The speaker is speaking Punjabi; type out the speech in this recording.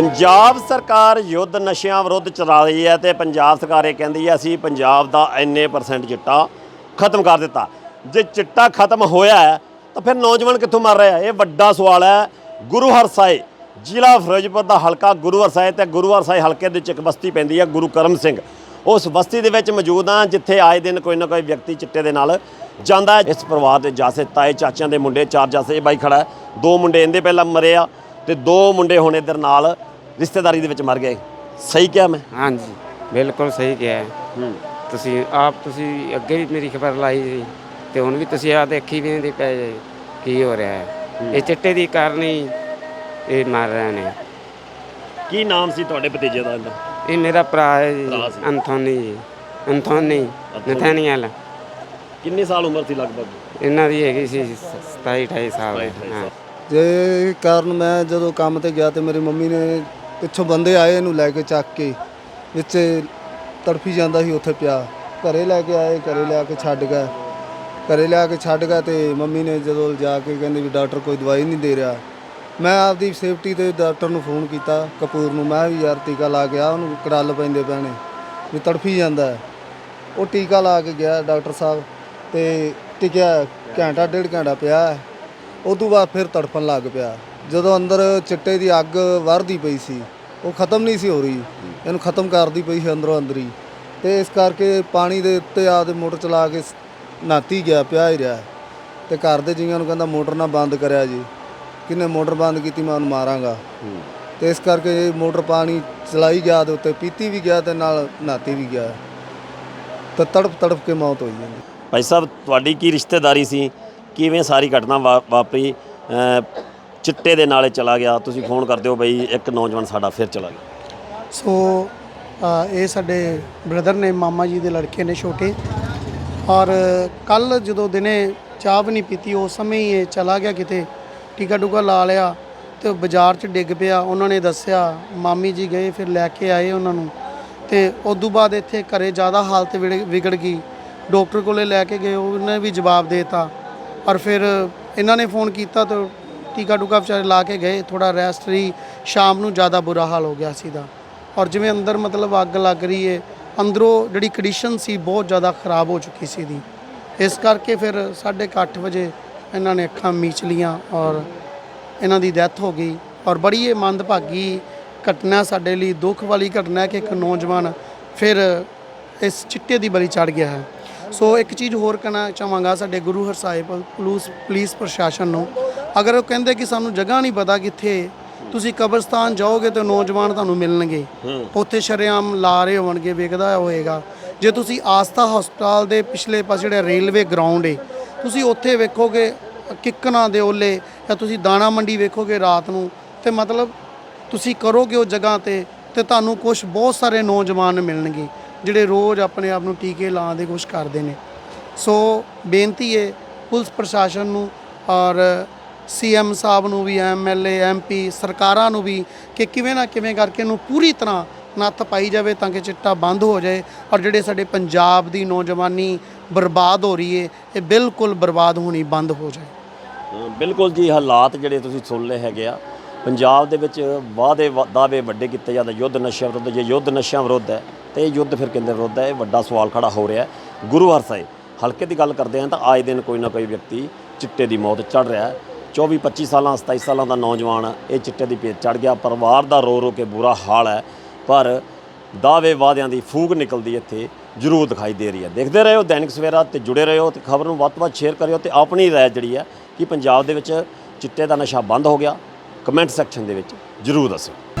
ਪੰਜਾਬ ਸਰਕਾਰ ਯੁੱਧ ਨਸ਼ਿਆਂ ਵਿਰੁੱਧ ਚਲਾ ਰਹੀ ਹੈ ਤੇ ਪੰਜਾਬ ਸਰਕਾਰ ਇਹ ਕਹਿੰਦੀ ਹੈ, ਅਸੀਂ ਪੰਜਾਬ ਦਾ ਇੰਨੇ ਪਰਸੈਂਟ ਚਿੱਟਾ ਖਤਮ ਕਰ ਦਿੱਤਾ। ਜੇ ਚਿੱਟਾ ਖਤਮ ਹੋਇਆ ਹੈ, ਤਾਂ ਫਿਰ ਨੌਜਵਾਨ ਕਿੱਥੋਂ ਮਰ ਰਿਹਾ ਇਹ ਵੱਡਾ ਸਵਾਲ ਹੈ। ਗੁਰੂ ਹਰਸਾਏ ਜ਼ਿਲ੍ਹਾ ਫਿਰੋਜ਼ਪੁਰ ਦਾ ਹਲਕਾ ਗੁਰੂ ਹਰਸਾਏ ਤੇ ਗੁਰੂ ਹਰਸਾਏ ਹਲਕੇ ਦੇ ਵਿੱਚ ਇੱਕ ਬਸਤੀ ਪੈਂਦੀ ਹੈ, ਗੁਰੂ ਕਰਮ ਸਿੰਘ। ਉਸ ਬਸਤੀ ਦੇ ਵਿੱਚ ਮੌਜੂਦ ਹਾਂ, ਜਿੱਥੇ ਆਏ ਦਿਨ ਕੋਈ ਨਾ ਕੋਈ ਵਿਅਕਤੀ ਚਿੱਟੇ ਦੇ ਨਾਲ ਜਾਂਦਾ ਹੈ। ਇਸ ਪਰਿਵਾਰ ਦੇ ਜਾਸੇ ਤਾਏ, ਚਾਚਿਆਂ ਦੇ ਮੁੰਡੇ, ਚਾਰ ਜਾਸੇ, ਇਹ ਬਾਈ ਖੜਾ ਦੋ ਮੁੰਡੇ ਇਹਦੇ ਪਹਿਲਾਂ ਮਰੇ ਆ ਤੇ ਦੋ ਮੁੰਡੇ ਹੁਣ ਇਧਰ ਨਾਲ ਰਿਸ਼ਤੇਦਾਰੀ ਦੇ ਵਿੱਚ ਮਰ ਗਏ। ਸਹੀ ਕਿਹਾ ਮੈਂ? ਹਾਂਜੀ ਬਿਲਕੁਲ ਸਹੀ ਕਿਹਾ। ਹੈ। ਹੂੰ ਤੁਸੀਂ ਆਪ ਤੁਸੀਂ ਅੱਗੇ ਵੀ ਮੇਰੀ ਖਬਰ ਲਾਈ ਸੀ ਤੇ ਹੁਣ ਵੀ ਤੁਸੀਂ ਆ ਦੇਖੀ ਵੀ ਨਹੀਂ ਪਏ ਜੇ ਕੀ ਹੋ ਰਿਹਾ ਹੈ। ਇਹ ਚਿੱਟੇ ਦੀ ਕਾਰਨ ਹੀ ਇਹ ਮਰ ਰਹੇ ਨੇ। ਕੀ ਨਾਮ ਸੀ ਤੁਹਾਡੇ ਭਤੀਜੇ ਦਾ ਇਹਦਾ? ਇਹ ਮੇਰਾ ਭਰਾ ਹੈ ਜੀ ਭਰਾ ਸੀ। ਅੰਥੋਨੀ ਜੀ। ਅੰਥੋਨੀ ਨਥਾਨੀਅਲ ਕਿੰਨੇ ਸਾਲ ਉਮਰ ਸੀ ਲਗਭਗ? ਇਹਨਾਂ ਦੀ ਹੈਗੀ ਸੀ 27 28 ਸਾਲ। ਹਾਂ। ਜੇ ਕਾਰਨ ਮੈਂ ਜਦੋਂ ਕੰਮ ਤੇ ਗਿਆ ਤੇ ਮੇਰੀ ਮੰਮੀ ਨੇ ਪਿੱਛੋਂ ਬੰਦੇ ਆਏ ਇਹਨੂੰ ਲੈ ਕੇ ਚੱਕ ਕੇ ਵਿੱਚ ਤੜਫੀ ਜਾਂਦਾ ਸੀ ਉੱਥੇ ਪਿਆ। ਘਰੇ ਲੈ ਕੇ ਆਏ, ਘਰੇ ਲਿਆ ਕੇ ਛੱਡ ਗਏ। ਘਰੇ ਲਿਆ ਕੇ ਛੱਡ ਗਏ ਤੇ ਮੰਮੀ ਨੇ ਜਦੋਂ ਜਾ ਕੇ ਕਹਿੰਦੇ ਵੀ ਡਾਕਟਰ ਕੋਈ ਦਵਾਈ ਨਹੀਂ ਦੇ ਰਿਹਾ। ਮੈਂ ਆਪਦੀ ਸੇਫਟੀ ਤੇ ਡਾਕਟਰ ਨੂੰ ਫੋਨ ਕੀਤਾ, ਕਪੂਰ ਨੂੰ। ਮੈਂ ਵੀ ਯਾਰ ਟੀਕਾ ਲਾ ਕੇ ਆ, ਉਹਨੂੰ ਕਰਲ ਪੈਂਦੇ ਪੈਣੇ, ਵੀ ਤੜਫੀ ਜਾਂਦਾ ਉਹ ਟੀਕਾ ਲਾ ਕੇ ਗਿਆ ਡਾਕਟਰ ਸਾਹਿਬ ਤੇ ਟਿਕਿਆ ਘੰਟਾ, ਡੇਢ ਘੰਟਾ ਪਿਆ ਉਸ ਤੋਂ ਬਾਅਦ ਫਿਰ ਤੜਫਣ ਲੱਗ ਪਿਆ। ਜਦੋਂ ਅੰਦਰ ਚਿੱਟੇ ਦੀ ਅੱਗ ਵਰਦੀ ਪਈ ਸੀ, ਉਹ ਖਤਮ ਨਹੀਂ ਸੀ ਹੋ ਰਹੀ। ਇਹਨੂੰ ਖਤਮ ਕਰਦੀ ਪਈ ਸੀ ਅੰਦਰੋਂ ਅੰਦਰ। ਹੀ ਤੇ ਇਸ ਕਰਕੇ ਪਾਣੀ ਦੇ ਉੱਤੇ ਆਪਦੇ ਮੋਟਰ ਚਲਾ ਕੇ ਸ- ਨਹਾਤੀ ਗਿਆ, ਪਿਆ ਹੀ ਰਿਹਾ। ਤੇ ਘਰ ਦੇ ਜੀਆਂ ਨੂੰ ਕਹਿੰਦਾ, ਮੋਟਰ ਨਾ ਬੰਦ ਕਰਿਆ ਜੀ। ਕਿਨੇ ਮੋਟਰ ਬੰਦ ਕੀਤੀ, ਮੈਂ ਉਹਨੂੰ ਮਾਰਾਂਗਾ। ਤੇ ਇਸ ਕਰਕੇ ਇਹ ਮੋਟਰ ਪਾਣੀ ਚਲਾਈ ਗਿਆ ਦੇ ਉੱਤੇ ਪੀਤੀ ਵੀ ਗਿਆ ਤੇ ਨਾਲ ਨਹਾਤੀ ਵੀ ਗਿਆ। ਤੇ ਤੜਪ ਤੜਪ ਕੇ ਮੌਤ ਹੋਈ ਜਾਂਦੀ। ਭਾਈ ਸਾਹਿਬ, ਤੁਹਾਡੀ ਕੀ ਰਿਸ਼ਤੇਦਾਰੀ ਸੀ? ਕਿਵੇਂ ਸਾਰੀ ਘਟਨਾ ਵਾ- ਵਾਪਰੀ? ਚਿੱਟੇ ਦੇ ਨਾਲੇ ਚਲਾ ਗਿਆ। ਤੁਸੀਂ ਫੋਨ ਕਰਦੇ ਹੋ ਬਈ ਇੱਕ ਨੌਜਵਾਨ ਸਾਡਾ ਫਿਰ ਚਲਾ ਗਿਆ। ਸੋ ਅ, ਇਹ ਸਾਡੇ ਬ੍ਰਦਰ ਨੇ ਮਾਮਾ ਜੀ ਦੇ ਲੜਕੇ ਨੇ ਛੋਟੇ। ਔਰ ਕੱਲ ਜਦੋਂ ਦਿਨੇ ਚਾਹ ਵੀ ਨਹੀਂ ਪੀਤੀ ਉਸ ਸਮੇਂ ਹੀ ਇਹ ਚਲਾ ਗਿਆ ਕਿਤੇ। ਟੀਕਾ ਟੂਕਾ ਲਾ ਲਿਆ ਤੇ ਬਾਜ਼ਾਰ 'ਚ ਡਿੱਗ ਪਿਆ। ਉਹਨਾਂ ਨੇ ਦੱਸਿਆ ਮਾਮੀ ਜੀ ਗਏ ਫਿਰ ਲੈ ਕੇ ਆਏ ਉਹਨਾਂ ਨੂੰ। ਤੇ ਉਦੋਂ ਬਾਅਦ ਇੱਥੇ ਘਰੇ ਜ਼ਿਆਦਾ ਹਾਲਤ ਵਿੜ- ਵਿਗੜ ਗਈ। ਡਾਕਟਰ ਕੋਲੇ ਲੈ ਕੇ ਗਏ ਉਹਨੇ ਵੀ ਜਵਾਬ ਦੇਤਾ। ਔਰ ਫਿਰ ਇਹਨਾਂ ਨੇ ਫੋਨ ਕੀਤਾ ਤਾਂ ਟੀਕਾ ਟੂਕਾ ਵਿਚਾਰੇ ਲਾ ਕੇ ਗਏ ਥੋੜਾ ਰੈਸਟ ਰਹੀ ਸ਼ਾਮ ਨੂੰ ਜ਼ਿਆਦਾ ਬੁਰਾ ਹਾਲ ਹੋ ਗਿਆ ਸੀ ਦਾ ਔਰ ਜਿਵੇਂ ਅੰਦਰ ਮਤਲਬ ਅੱਗ ਲੱਗ ਰਹੀ ਏ, ਅੰਦਰੋਂ ਜਿਹੜੀ ਕੰਡੀਸ਼ਨ ਸੀ ਬਹੁਤ ਜ਼ਿਆਦਾ ਖਰਾਬ ਹੋ ਚੁੱਕੀ ਸੀ ਦੀ ਇਸ ਕਰਕੇ ਫਿਰ 8:30 ਵਜੇ ਇਹਨਾਂ ਨੇ ਅੱਖਾਂ ਮੀਚ ਲੀਆਂ ਔਰ ਇਹਨਾਂ ਦੀ ਡੈਥ ਹੋ ਗਈ। ਔਰ ਬੜੀ ਇਹ ਮੰਦਭਾਗੀ ਘਟਨਾ ਸਾਡੇ ਲਈ ਦੁੱਖ ਵਾਲੀ ਘਟਨਾ ਹੈ ਕਿ ਇੱਕ ਨੌਜਵਾਨ ਫਿਰ ਇਸ ਚਿੱਟੇ ਦੀ ਬਲੀ ਚੜ ਗਿਆ ਹੈ। ਸੋ ਇੱਕ ਚੀਜ਼ ਹੋਰ ਕਹਿਣਾ ਚਾਹਾਂਗਾ ਸਾਡੇ ਗੁਰੂ ਹਰ ਸਾਹਿਬ ਪੁਲਿਸ ਪੁਲਿਸ ਪ੍ਰਸ਼ਾਸਨ ਨੂੰ ਅਗਰ ਉਹ ਕਹਿੰਦੇ ਕਿ ਸਾਨੂੰ ਜਗ੍ਹਾ ਨਹੀਂ ਪਤਾ ਕਿੱਥੇ ਤੁਸੀਂ ਕਬਰਸਤਾਨ ਜਾਓਗੇ ਤੇ ਨੌਜਵਾਨ ਤੁਹਾਨੂੰ ਮਿਲਣਗੇ। ਉੱਥੇ ਸ਼ਰੇਆਮ ਲਾ ਰਹੇ ਹੋਣਗੇ ਵੇਖਦਾ ਹੋਏਗਾ। ਜੇ ਤੁਸੀਂ ਆਸਥਾ ਹਸਪਤਾਲ ਦੇ ਪਿਛਲੇ ਪਾਸੇ ਜਿਹੜਾ ਰੇਲਵੇ ਗਰਾਊਂਡ ਏ ਤੁਸੀਂ ਉੱਥੇ ਵੇਖੋਗੇ ਕਿੱਕਣਾ ਦੇ ਓਲੇ ਜਾਂ ਤੁਸੀਂ ਦਾਣਾ ਮੰਡੀ ਵੇਖੋਗੇ ਰਾਤ ਨੂੰ ਤੇ ਮਤਲਬ ਤੁਸੀਂ ਕਰੋਗੇ ਉਹ ਜਗ੍ਹਾ ਤੇ ਤੇ ਤੁਹਾਨੂੰ ਕੁਝ ਬਹੁਤ ਸਾਰੇ ਨੌਜਵਾਨ ਮਿਲਣਗੇ ਜਿਹੜੇ ਰੋਜ਼ ਆਪਣੇ ਆਪ ਨੂੰ ਟੀਕੇ ਲਾਉਣ ਦੀ ਕੋਸ਼ਿਸ਼ ਕਰਦੇ ਨੇ। ਸੋ ਬੇਨਤੀ ਹੈ ਪੁਲਿਸ ਪ੍ਰਸ਼ਾਸਨ ਨੂੰ ਔਰ ਸੀਐਮ ਸਾਹਿਬ ਨੂੰ ਵੀ ਐਮਐਲਏ ਐਮਪੀ ਸਰਕਾਰਾਂ ਨੂੰ ਵੀ ਕਿ ਕਿਵੇਂ ਨਾ ਕਿਵੇਂ ਕਰਕੇ ਇਹਨੂੰ ਪੂਰੀ ਤਰ੍ਹਾਂ ਨੱਥ ਪਾਈ ਜਾਵੇ ਤਾਂ ਕਿ ਚਿੱਟਾ ਬੰਦ ਹੋ ਜਾਏ ਔਰ ਜਿਹੜੇ ਸਾਡੇ ਪੰਜਾਬ ਦੀ ਨੌਜਵਾਨੀ ਬਰਬਾਦ ਹੋ ਰਹੀ ਹੈ ਇਹ ਬਿਲਕੁਲ ਬਰਬਾਦ ਹੋਣੀ ਬੰਦ ਹੋ ਜਾਏ। ਬਿਲਕੁਲ ਜੀ, ਹਾਲਾਤ ਜਿਹੜੇ ਤੁਸੀਂ ਸੁਣ ਲਏ ਹੈਗੇ ਆ, ਪੰਜਾਬ ਦੇ ਵਿੱਚ ਵਾਅਦੇ ਵਾ- ਦਾਅਵੇ ਵੱਡੇ ਕੀਤੇ ਜਾਂਦੇ, ਯੁੱਧ ਨਸ਼ਿਆਂ ਵਿਰੁੱਧ, ਜੇ ਯੁੱਧ ਨਸ਼ਿਆਂ ਵਿਰੁੱਧ ਹੈ, ਤੇ ਇਹ ਯੁੱਧ ਫਿਰ ਕਿੰਦੇ ਵਿਰੁੱਧ ਹੈ, ਇਹ ਵੱਡਾ ਸਵਾਲ ਖੜਾ ਹੋ ਰਿਹਾ ਗੁਰੂ ਹਰ ਸਾਹਿਬ, ਹਲਕੇ ਦੀ ਗੱਲ ਕਰਦੇ ਹਾਂ ਤਾਂ ਆਏ ਦਿਨ ਕੋਈ ਨਾ ਕੋਈ ਵਿਅਕਤੀ ਚਿੱਟੇ ਦੀ ਮੌਤ ਚੜ ਰਿਹਾ ਹੈ। 24 25 ਸਾਲਾਂ 27 ਸਾਲਾਂ ਦਾ ਨੌਜਵਾਨ, ਇਹ ਚਿੱਟੇ ਦੀ ਭੇਟ ਚੜ ਗਿਆ। ਪਰਿਵਾਰ ਦਾ ਰੋ ਰੋ ਕੇ ਬੁਰਾ ਹਾਲ ਹੈ, ਪਰ ਦਾਅਵੇ ਵਾਅਦਿਆਂ ਦੀ ਫੂਕ ਨਿਕਲਦੀ ਇੱਥੇ, ਜ਼ਰੂਰ ਦਿਖਾਈ ਦੇ ਰਹੀ ਹੈ। ਦੇਖਦੇ ਰਹੋ ਦੈਨਿਕ ਸਵੇਰਾ ਤੇ ਜੁੜੇ ਰਹੋ ਤੇ ਖਬਰ ਨੂੰ ਵੱਧ ਤੋਂ ਵੱਧ ਸ਼ੇਅਰ ਕਰਿਓ ਤੇ ਆਪਣੀ ਰਾਏ ਜਿਹੜੀ ਹੈ ਕਿ ਪੰਜਾਬ ਦੇ ਵਿੱਚ ਚਿੱਟੇ ਦਾ ਨਸ਼ਾ ਬੰਦ ਹੋ ਗਿਆ। ਕਮੈਂਟ ਸੈਕਸ਼ਨ ਦੇ ਵਿੱਚ ਜ਼ਰੂਰ ਦੱਸੋ।